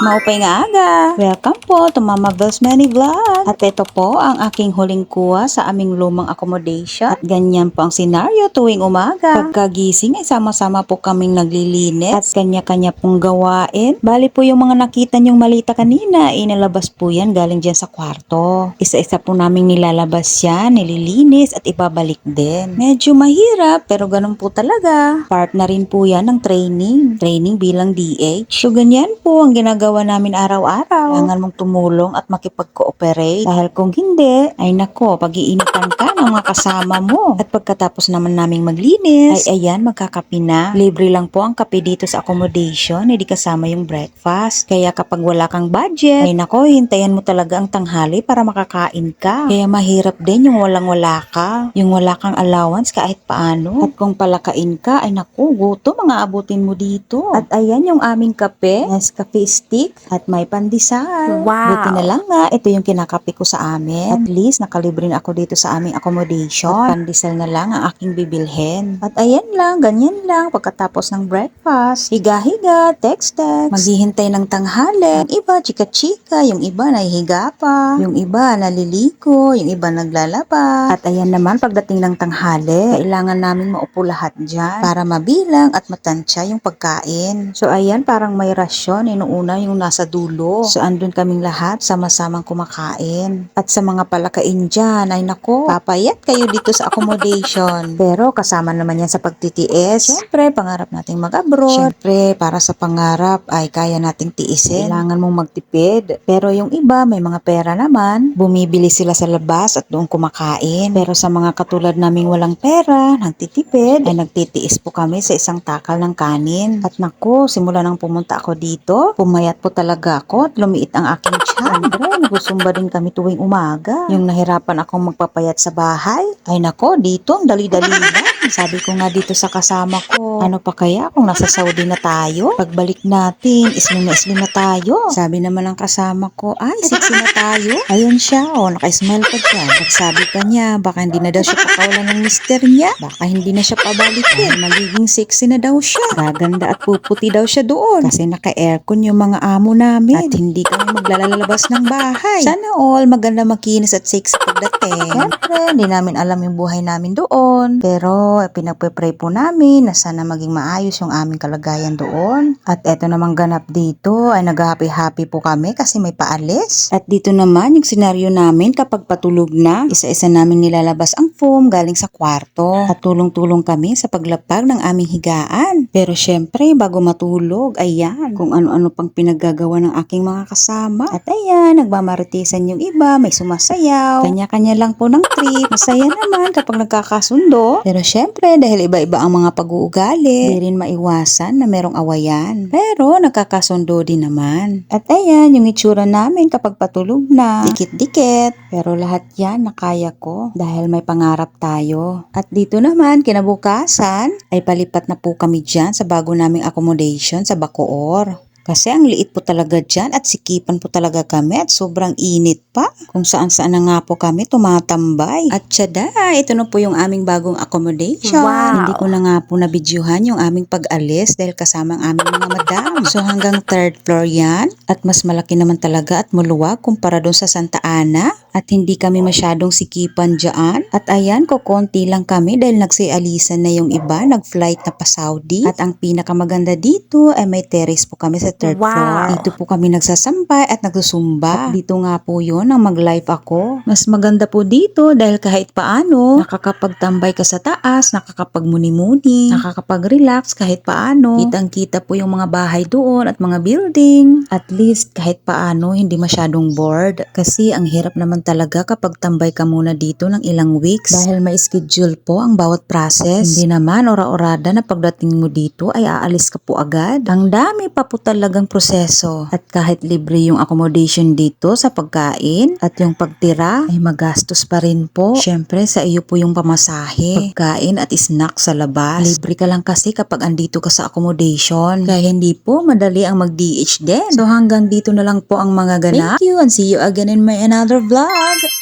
Maupay nga aga! Welcome po to Mama Bells Many Vlog. At ito po ang aking huling kuha sa aming lumang accommodation. At ganyan po ang senaryo tuwing umaga. Pagkagising ay sama-sama po kaming naglilinis at kanya-kanya pong gawain. Bali po yung mga nakita niyong malita kanina, inalabas po yan galing dyan sa kwarto. Isa-isa po naming nilalabas yan, nililinis at ibabalik din. Medyo mahirap pero ganun po talaga. Part na rin po yan ng training. Training bilang DH. So ganyan po ang ginagawa namin araw-araw. Kailangan mong tumulong at makipag-cooperate. Dahil kung hindi, ay nako, pag-iinitan ka ng mga kasama mo. At pagkatapos naman naming maglinis, ay ayan, magkakape na. Libre lang po ang kape dito sa accommodation, hindi kasama yung breakfast. Kaya kapag wala kang budget, ay nako, hintayan mo talaga ang tanghali para makakain ka. Kaya mahirap din yung walang-wala ka. Yung wala kang allowance kahit paano. At kung palakain ka, ay naku, guto, mga abutin mo dito. At ayan yung aming kape, Nescafe stick, at may pandesal. Wow. Buti na lang nga, ito yung kinakape ko sa amin. At least, nakalibre na ako dito sa aming accommodation. At pandesal na lang ang aking bibilhin. At ayan lang, ganyan lang, pagkatapos ng breakfast. Higa-higa, text-text. Maghihintay ng tanghali. Yung iba, chika-chika. Yung iba, nahihiga pa. Yung iba, naliligo. Yung iba, naglalaba. At ayan naman, pagdating ng tanghali, kailangan namin maupo lahat dyan para mabilang at matansya yung pagkain. So ayan, parang may rasyon. Inuuna yung nasa dulo. So andun kaming lahat, sama-samang kumakain. At sa mga palakain dyan, ay nako, papayat kayo dito sa accommodation. Pero kasama naman yan sa pagtitiis. Siyempre, pangarap nating mag-abroad. Siyempre, para sa pangarap ay kaya nating tiisin. Kailangan mong magtipid. Pero yung iba, may mga pera naman. Bumibili sila sa labas at doon kumakain. Pero sa mga katulad naming walang pera, nagtitipid, ay nagtitiis po kami sa isang takal ng kanin. At naku, simula nang pumunta ako dito, pumayat po talaga ako at lumiit ang aking tiyan. Nagusumba din kami tuwing umaga. Yung nahirapan akong magpapayat sa bahay, ay nako, dito ang dali-dali lang. Sabi ko nga dito sa kasama ko, ano pa kaya kung nasa Saudi na tayo? Pagbalik natin, islim na islim na tayo. Sabi naman ng kasama ko, ay, sexy na tayo. Ayun siya, oh, naka-smile ka dyan. Nagsabi ka niya, baka hindi na daw siya pakawalan ng mister niya. Baka hindi na siya pabalikin. Magiging sexy na daw siya. Gaganda at puputi daw siya doon. Kasi naka-aircon yung mga amo namin. At hindi kami maglalalabas ng bahay. Sana all maganda makinis at sexy pagdating. Siyempre, hindi namin alam yung buhay namin doon. Pero, pinagpe-pray po namin na sana maging maayos yung aming kalagayan doon. At eto namang ganap dito ay nag-happy-happy po kami kasi may paalis. At dito naman yung senaryo namin kapag patulog na, isa-isa namin nilalabas ang foam galing sa kwarto. At tulong-tulong kami sa paglapag ng aming higaan. Pero syempre, bago matulog, ayan, kung ano-ano pang pinaggagawa ng aking mga kasama. At ayan, nagmamaritisan yung iba, may sumasayaw. Kanya-kanya lang po ng trip. Masaya naman kapag nagkakasundo. Pero syempre, dahil iba-iba ang mga pag-uugali, di rin maiwasan na merong awayan. Pero nagkakasundo din naman. At ayan, yung itsura namin kapag patulog na. Dikit-dikit. Pero lahat yan nakaya ko dahil may pangarap tayo. At dito naman, kinabukasan, ay palipat na po kami dyan sa bago naming accommodation sa Bacoor. Kasi ang liit po talaga dyan at sikipan po talaga kami at sobrang init pa. Kung saan saan na nga po kami tumatambay. At tsada, ito na po yung aming bagong accommodation. Wow. Hindi ko na nga po nabidyuhan yung aming pag-alis dahil kasama ang aming mga madam. So hanggang third floor yan. At mas malaki naman talaga at muluwag kumpara doon sa Santa Ana. At hindi kami masyadong sikipan dyan. At ayan, kukonti lang kami dahil nagsialisan na yung iba. Nag-flight na pa Saudi. At ang pinakamaganda dito ay may terrace po kami sa third Wow. floor. Dito po kami nagsasampay at nagsusumba. At dito nga po yun ang mag-live ako. Mas maganda po dito dahil kahit paano, nakakapagtambay ka sa taas, nakakapagmuni-muni, nakakapag-relax kahit paano. Kitang-kita po yung mga bahay doon at mga building. At least kahit paano, hindi masyadong bored. Kasi ang hirap naman talaga kapag tambay ka muna dito ng ilang weeks. Dahil may schedule po ang bawat process. Hindi naman ora-orada na pagdating mo dito ay aalis ka po agad. Ang dami pa po talagang proseso. At kahit libre yung accommodation dito sa pagkain at yung pagtira ay magastos pa rin po. Syempre sa iyo po yung pamasahe, pagkain at snack sa labas. Libre ka lang kasi kapag andito ka sa accommodation. Kaya hindi po madali ang mag-DH din. So hanggang dito na lang po ang mga ganap. Thank you and see you again in my another vlog.